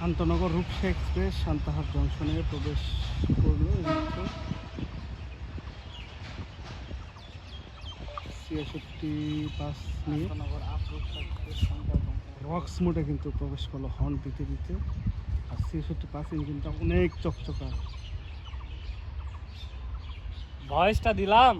আন্তনগর Rupsha express Santahar junction প্রবেশ করল এইমাত্র ছিয়াষট্টি বাস নিয়ে রক্স মোডে কিন্তু প্রবেশ করল হর্ন দিতে দিতে। আর ছিয়াষট্টি পাঁচ ইঞ্জিনটা অনেক চকচকা। ভয়েসটা দিলাম।